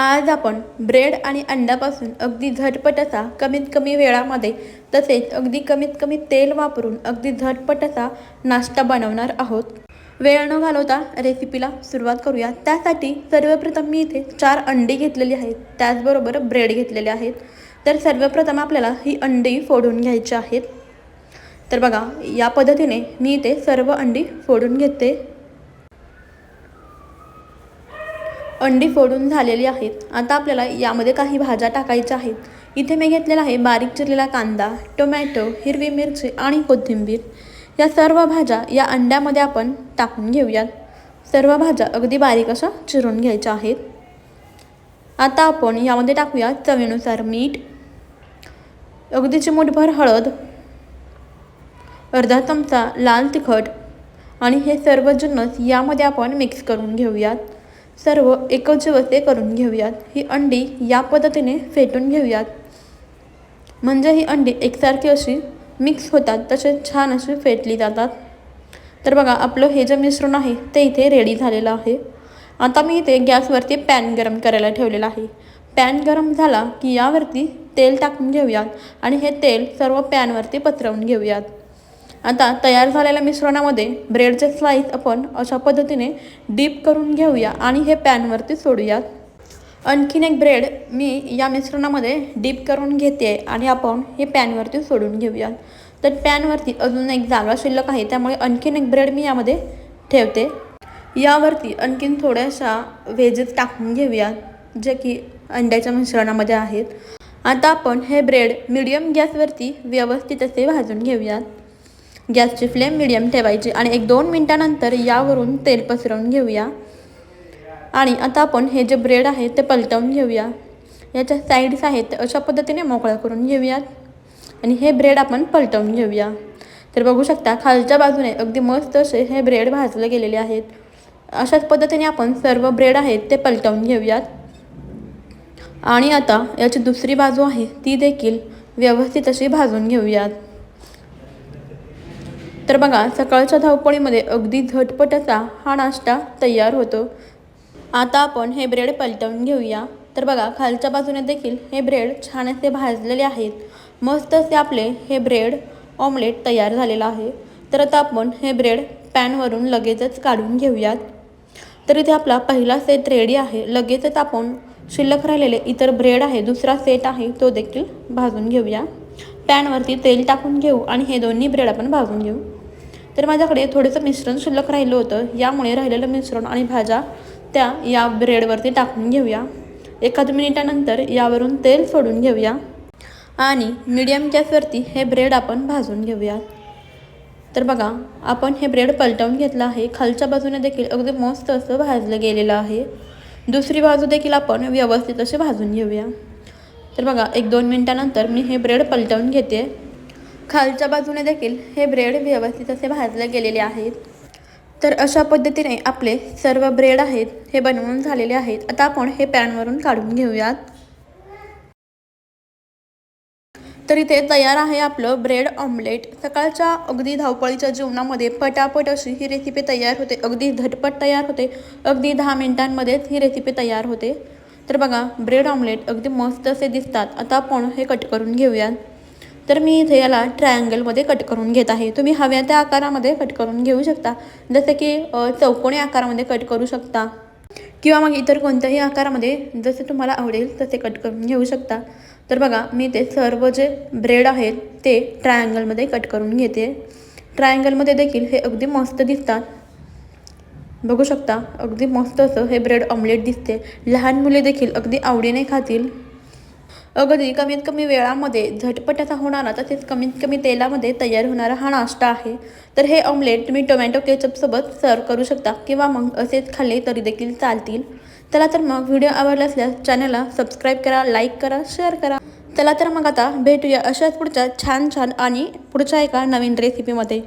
आज आपण ब्रेड आणि अंड्यापासून अगदी झटपट असा कमीत कमी वेळामध्ये तसेच अगदी कमीत कमी तेल वापरून अगदी झटपट असा नाश्ता बनवणार आहोत. वेळ न घालवता रेसिपीला सुरुवात करूया. त्यासाठी सर्वप्रथम मी इथे चार अंडी घेतलेली आहेत. त्याचबरोबर ब्रेड घेतलेले आहेत. तर सर्वप्रथम आपल्याला ही अंडी फोडून घ्यायची आहेत. तर बघा या पद्धतीने मी इथे सर्व अंडी फोडून घेते. अंडी फोडून झालेली आहेत. आता आपल्याला यामध्ये काही भाज्या टाकायच्या आहेत. इथे मी घेतलेला आहे बारीक चिरलेला कांदा टोमॅटो हिरवी मिरची आणि कोथिंबीर. या सर्व भाज्या या अंड्यामध्ये आपण टाकून घेऊयात. सर्व भाज्या अगदी बारीक अशा चिरून घ्यायच्या आहेत. आता आपण यामध्ये टाकूया चवीनुसार मीठ अगदी चिमूटभर हळद अर्धा चमचा लाल तिखट आणि हे सर्व जिन्नस यामध्ये आपण मिक्स करून घेऊयात. सर्व एकच वसे करून घेऊयात. ही अंडी या पद्धतीने फेटून घेऊयात. म्हणजे ही अंडी एकसारखी अशी मिक्स होतात तसेच छान अशी फेटली जातात. तर बघा आपलं हे जे मिश्रण आहे ते इथे रेडी झालेलं आहे. आता मी इथे गॅसवरती पॅन गरम करायला ठेवलेला आहे. पॅन गरम झाला की यावरती तेल टाकून घेऊयात आणि हे तेल सर्व पॅनवरती पसरवून घेऊयात. आता तयार झालेल्या मिश्रणामध्ये ब्रेडचे स्लाईस आपण अशा पद्धतीने डीप करून घेऊया आणि हे पॅनवरती सोडूयात. आणखीन एक ब्रेड मी या मिश्रणामध्ये डीप करून घेते आणि आपण हे पॅनवरती सोडून घेऊयात. तर पॅनवरती अजून एक जागा शिल्लक आहे त्यामुळे आणखीन एक ब्रेड मी यामध्ये ठेवते. यावरती आणखीन थोड्याशा व्हेजेस टाकून घेऊयात जे की अंड्याच्या मिश्रणामध्ये आहेत. आता आपण हे ब्रेड मीडियम गॅसवरती व्यवस्थित असे भाजून घेऊयात. गॅसची फ्लेम मिडियम ठेवायची आणि एक दोन मिनटानंतर यावरून तेल पसरवून घेऊया. आणि आता आपण हे जे ब्रेड आहे ते पलटवून घेऊया. याच्या साईड्स आहेत ते अशा पद्धतीने मोकळा करून घेऊयात. आणि हे ब्रेड आपण पलटवून घेऊया. तर बघू शकता खालच्या बाजूने अगदी मस्त असे हे ब्रेड भाजले गेलेले आहेत. अशाच पद्धतीने आपण सर्व ब्रेड आहेत ते पलटवून घेऊयात. आणि आता याची दुसरी बाजू आहे ती देखील व्यवस्थित अशी भाजून घेऊयात. तर बघा सकाळच्या धावपळीमध्ये अगदी झटपट असा हा नाश्ता तयार होतो. आता आपण हे ब्रेड पलटवून घेऊया. तर बघा खालच्या बाजूने देखील हे ब्रेड छान असे भाजलेले आहेत. मस्त असे आपले हे ब्रेड ऑमलेट तयार झालेलं आहे. तर आता आपण हे ब्रेड पॅनवरून लगेचच काढून घेऊयात. तर इथे आपला पहिला सेट रेडी आहे. लगेचच आपण शिल्लक राहिलेले इतर ब्रेड आहे दुसरा सेट आहे तो देखील भाजून घेऊया. पॅनवरती तेल टाकून घेऊ आणि हे दोन्ही ब्रेड आपण भाजून घेऊ. तर माझ्याकडे थोडंसं मिश्रण शिल्लक राहिलं होतं. यामुळे राहिलेलं मिश्रण आणि भाज्या त्या या ब्रेडवरती टाकून घेऊया. एखाद मिनिटानंतर यावरून तेल सोडून घेऊया. आणि मिडियम गॅसवरती हे ब्रेड आपण भाजून घेऊया. तर बघा आपण हे ब्रेड पलटवून घेतलं आहे. खालच्या बाजूने देखील अगदी मस्त असं भाजलं गेलेलं आहे. दुसरी बाजू देखील आपण व्यवस्थित असे भाजून घेऊया. तर बघा एक दोन मिनटानंतर मी हे ब्रेड पलटवून घेते. खालच्या बाजूने देखील हे ब्रेड व्यवस्थित असे भाजले गेलेले आहेत. तर अशा पद्धतीने आपले सर्व ब्रेड आहेत हे बनवून झालेले आहेत. आता आपण हे पॅनवरून काढून घेऊयात. तर इथे तयार आहे आपलं ब्रेड ऑमलेट. सकाळच्या अगदी धावपळीच्या जीवनामध्ये पटापट अशी ही रेसिपी तयार होते. अगदी झटपट तयार होते. अगदी दहा मिनिटांमध्येच ही रेसिपी तयार होते. तर बघा ब्रेड ऑमलेट अगदी मस्त असे दिसतात. आता आपण हे कट करून घेऊयात. तर मी इथे याला ट्रायंगलमध्ये कट करून घेत आहे. तुम्ही हव्या त्या आकारामध्ये कट करून घेऊ शकता. जसं की चौकोनी आकारामध्ये कट करू शकता. किंवा मग इतर कोणत्याही आकारामध्ये जसे तुम्हाला आवडेल तसे कट करून घेऊ शकता. तर बघा मी ते सर्व जे ब्रेड आहेत ते ट्रायंगलमध्ये कट करून घेते. ट्रायंगलमध्ये देखील हे अगदी मस्त दिसतात. बघू शकता अगदी मस्त असं हे ब्रेड ऑमलेट दिसते. लहान मुले देखील अगदी आवडीने खातील. अगदी कमीत कमी वेळामध्ये झटपट असा होणारा तसेच कमीत कमी तेलामध्ये तयार होणारा हा नाश्ता आहे. तर हे ऑमलेट तुम्ही टोमॅटो केचपसोबत सर्व करू शकता किंवा मग असेच खाल्ले तरी देखील चालतील. चला तर मग व्हिडिओ आवडला असल्यास चॅनलला सबस्क्राईब करा लाईक करा शेअर करा. चला तर मग आता भेटूया अशाच पुढच्या छान छान आणि पुढच्या एका नवीन रेसिपीमध्ये